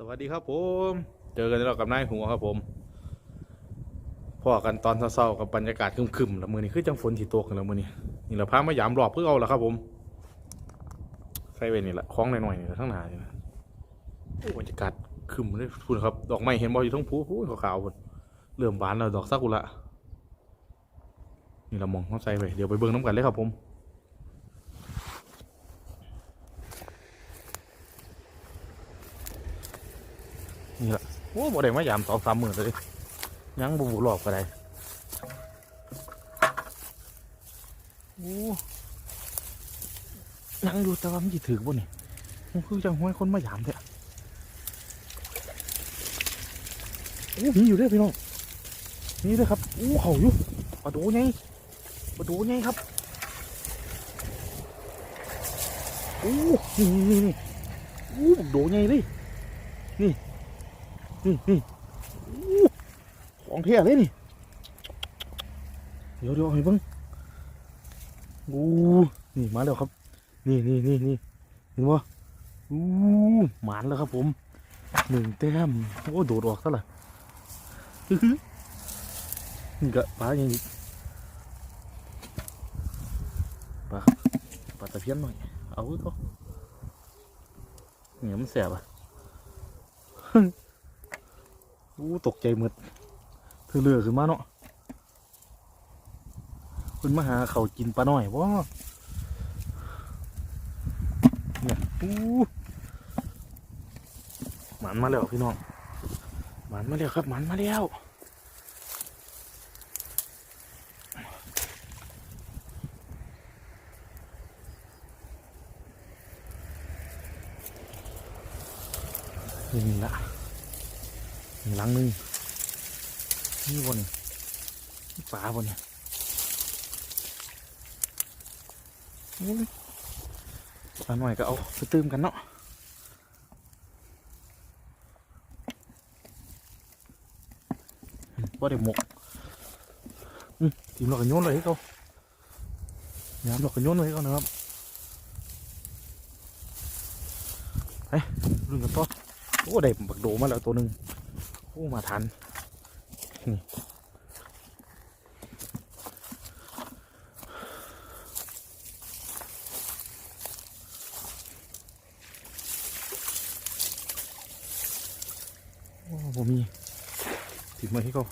สวัสดีครับผม เจอกันแล้วกับนายหัวครับผมพ่อกันตอนเช้าๆกับบรรยากาศคึมๆแล้วมือนี้คือจังฝนที่ตกกันแล้วมือนี้นี่แหละพามายามรอบเพื่อเอาละครับผมใส่ไว้นี่แหละคล้องหน่อยๆนี่แหละทั้งหนานี่นะบรรยากาศคึมเลยคุณครับ ดอกไม้เห็นบออยู่ทั้งภูภูขาวๆพุ่นเริ่มบานแล้วดอกซากุระนี่เรามองเขาใส่ไปเดี๋ยวไปเบิ่งน้ำกันเลยครับผม นี่ละโอ้บ่ได้มายามสองสามหมื่นเลยยังบูบูหลอกก็ได้โอ้ยังอยู่แต่ว่ามันจะถือบ่นี่มันคือจังห้วยคนมายามเถอะโอ้มีอยู่เด้วยพี่น้องนี่ด้วยครับโอ้เขาอยู่ปลาดูไงปลาดูไงครับโอ้นี่นี่นี่โอ้ปลาดูไงเลยนี่ ของเทียเลยนี่เดี๋ยวเดี๋ยวให้เบิ่งอู้นี่มาแล้วครับ นี่นี่นี่นี่เห็นปะอู้หมานแล้วครับผมหนึ่งแต้มโอ้โดดออกซะละนี่ก็ปลาอย่างนี้ปลาครับปลาตะเพียนหน่อย เอาไว้ก็เนี่ยมันแสบอะ อู้ตกใจหมดเธอเลือขึ้นมาเนาะคุณมาหาเขากินปลาหน่อยว้าเนี่ยอู้หมันมาแล้วพี่น้องหมันมาแล้วครับหมันมาแล้วนี่ละ หลังหนึงนี่บนนี่ฝาบนเนี่ยโอ้ยฝาหน่อยก็เอาไปเติมกันเนาะว่าเดี๋ยวหมกอืมทีมเราก็โยนเลยให้เขายามเราก็โยนเลยให้เขานะครับไปรุ่นกันต่อโอ้ได้บักโดมาแล้วตัวหนึ่ง โอ้มาทันนี่ผมมีติดมาที่เขา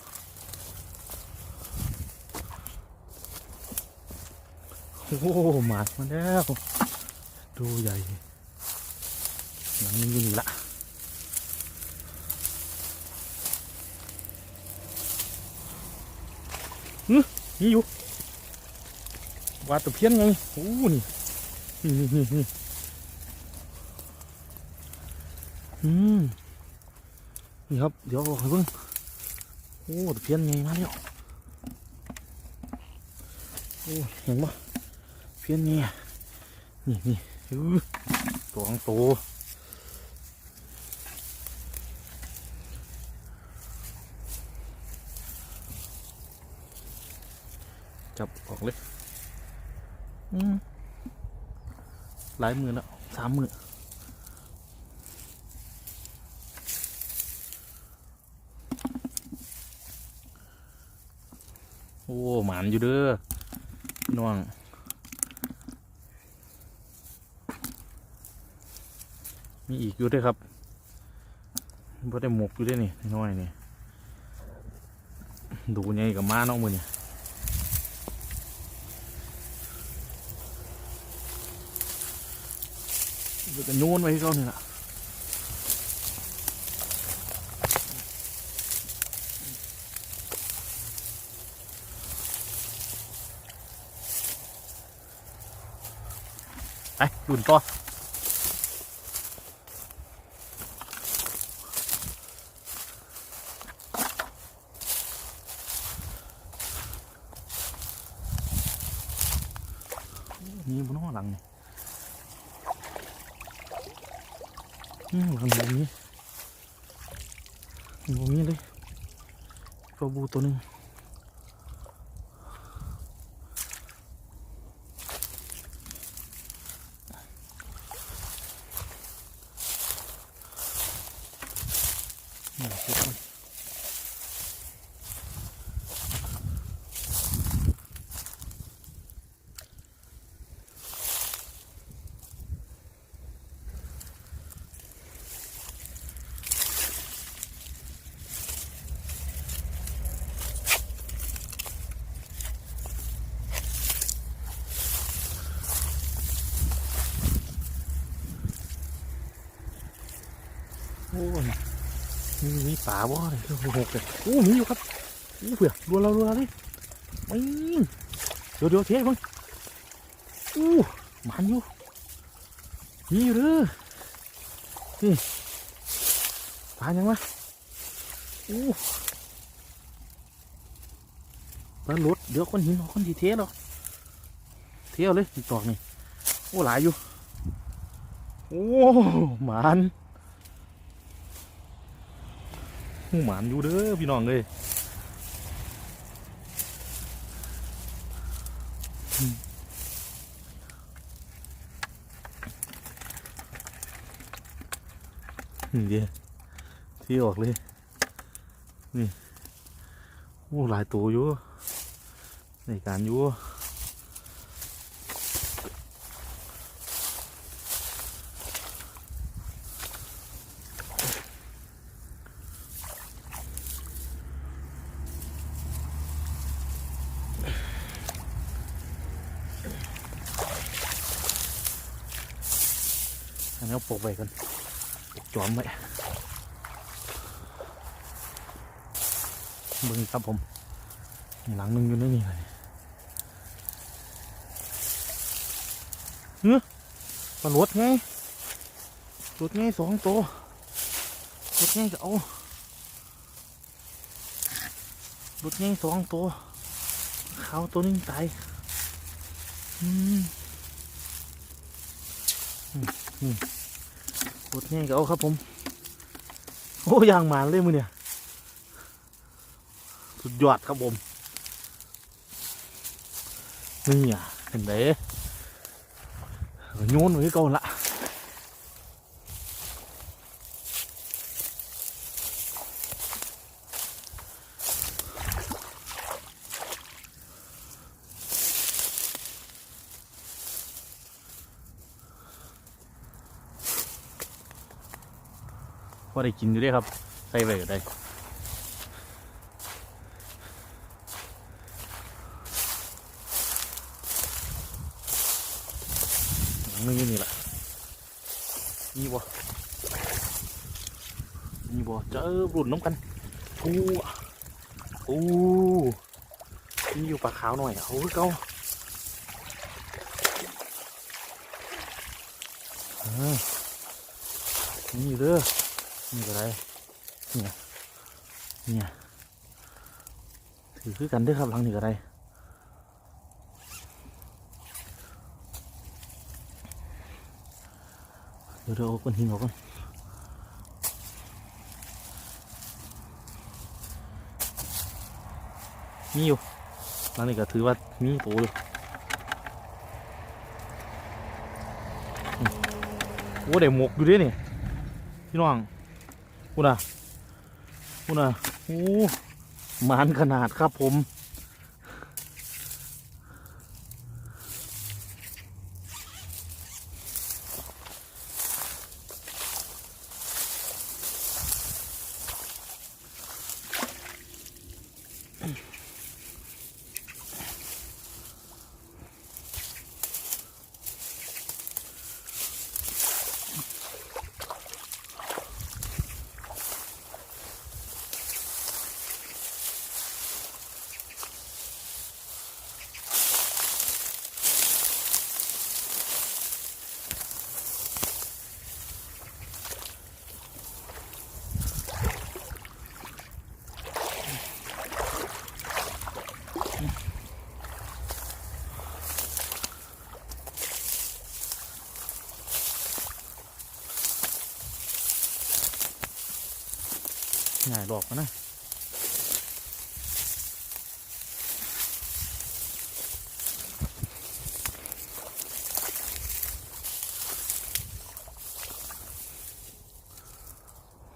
โอ้หมาดมาแล้ว ดูใหญ่หลังนี้อยู่นี่ละ นี่อยู่วาดตะเพียนไงโอ้นี่นี่นี่นี่นี่อืมนี่ครับ เดี๋ยวเอาให้เพิ่งโอ้ตะเพียนไงมาแล้วโอ้เห็นปะเพียนไงนี่นี่อื้อตัวของโต จับออกเลยอืมหลายมือแล้วสามมือโอ้หมานอยู่เด้อพี่น้องมีอีกอยู่ด้วยครับบ่ได้หมกอยู่ด้วยนี่น้อยนี่ดูไงกับม้าเน้องมือนี่เดี๋ย จะโยนไว้ให้เขาเนี่ยละไปดุนต่อนี่บนห้องหลังนี่ อืมหลังแบบนี้แบบนี้เลยปลาบูตัวหนึ่งนี่ทุกคน โอ้ยมีมีป่าบ่เลยโอ้โหเลยโอ้มีอยู่ครับโอ้เผื่อรัวเรารัวเราดิไม่เดี๋ยวเดี๋ยวเทมึงโอ้มันอยู่มีอยู่เด้อนี่ปลายังวะโอ้ปลาหลุดเดี๋ยวคนหินเอคนที่เทสหรอเทเอาเลยตอกนี่โอ้หลายอยู่ โอ้หมัน หูหมานอยู่เด้อพี่น้องเลยนี่เดียวที่ออกเลย นี่โอ้หลายตัวอยู่ในการอยู่ อันนี้เอาปกไว้กันจอมไว้เบิ่งครับผม หลังนึงอยู่ในนี่เลยเฮ้ยปลาหลวดไงหลวดไงสองตัวหลวดไงก็เอาหลวดไงสองตัวขาวตัวนึงตายอืมอืม อืมหลวดไงก็เอาครับผม โอ้ยางหมานเลยมือเนี่ย สุดยอดครับผม นี่อะเห็นไหมโยนไว้ก่อนละ ได้กินอยู่ด้วยครับ ใส่ไว้ก็ได้หลังนึงอยู่นี่แหละนี่บ่นี่บ่เจอรุ่นน้ำกันกูกูนี่อยู่ปลาขาวหน่อยเอาคือเก่านี่เด้อ นี่ก็ได้เนี่ยเนี่ยถือคือกันด้อครับหลังนี้ก็ได้เดี๋ยวเราเอาก้อนหินออกก่อนมีอยู่ร้านนี้ก็ถือว่ามีโตเลยอืมโอ้ได้หมกอยู่ด้วยนี่พี่น้อง คุณอะคุณอะโอ้หมานขนาดครับผม หน่ายหอกนะ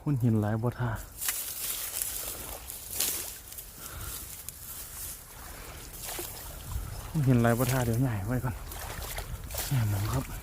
หุ่นหินหลายบ่ท่าหุ่นหินหลายบ่ท่าเดี๋ยวใหญ่ไว้ก่อนใหญ่หมองครับ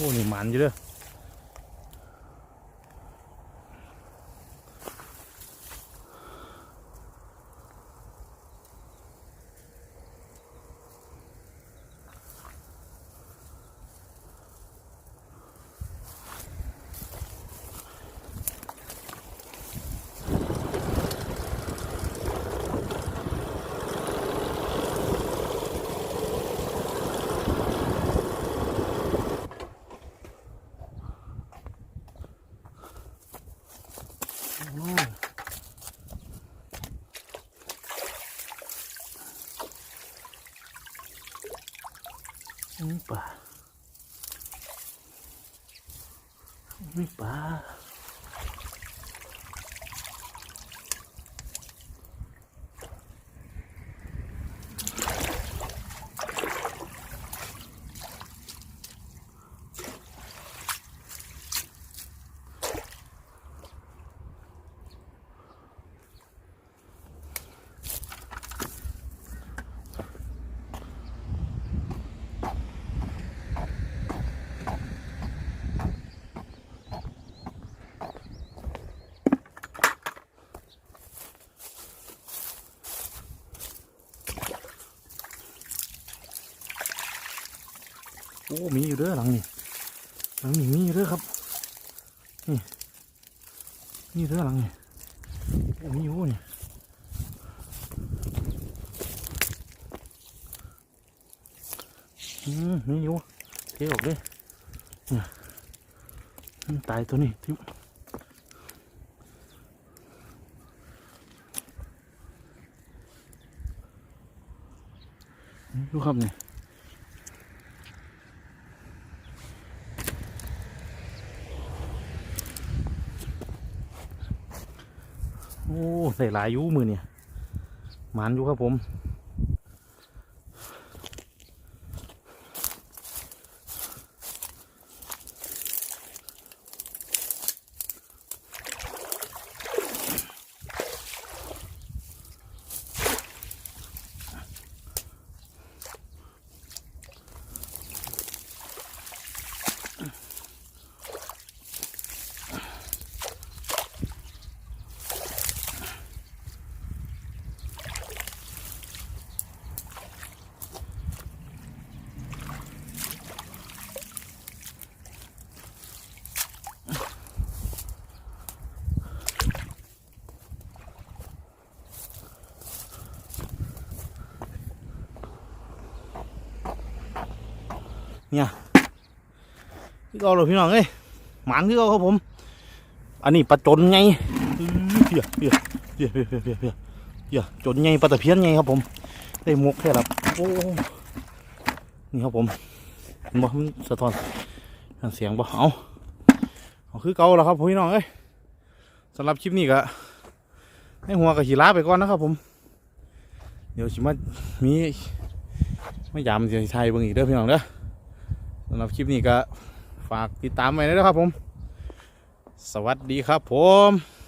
โอ้นี่หมันอยู่เด้อโอ้มีปลามีปลา โอ้มีอยู่เด้อหลังนี่หลังนี่มีอยู่เด้อครับนี่มีอยู่เด้อหลังนี่โอ้มีอยู่นี่อืมมีอยู่เทออกเลยนี่มันตายตัวนี้ที่ดูครับเนี่โอ้ ใส่หลายอยูมือเนี่ยหมานอยู่ครับผม เนี่ยพี่ก็ลยพี่น้องเอ้ยหมานพี่ก็ครับผม อันนี้ปลาจนไงเพียเพียเพียเพียเพียเพียเพียจนไงปลาตะเพียนไงครับผม ได้มุกแค่แบบโอ้นี่ครับผมบ่มันสะท้อนเสียงบเอาเอาคือเก่าแล้วครับพี่น้องเอ้ยสำหรับคลิปนี้ก็ให้หัวกับหีล้าไปก่อนนะครับผม เดี๋ยวชิมามีไม่ยามเสียงไทยบางอีกเด้อพี่น้องเด้อ สำหรับคลิปนี้ก็ฝากติดตามไว้นะครับผม สวัสดีครับผม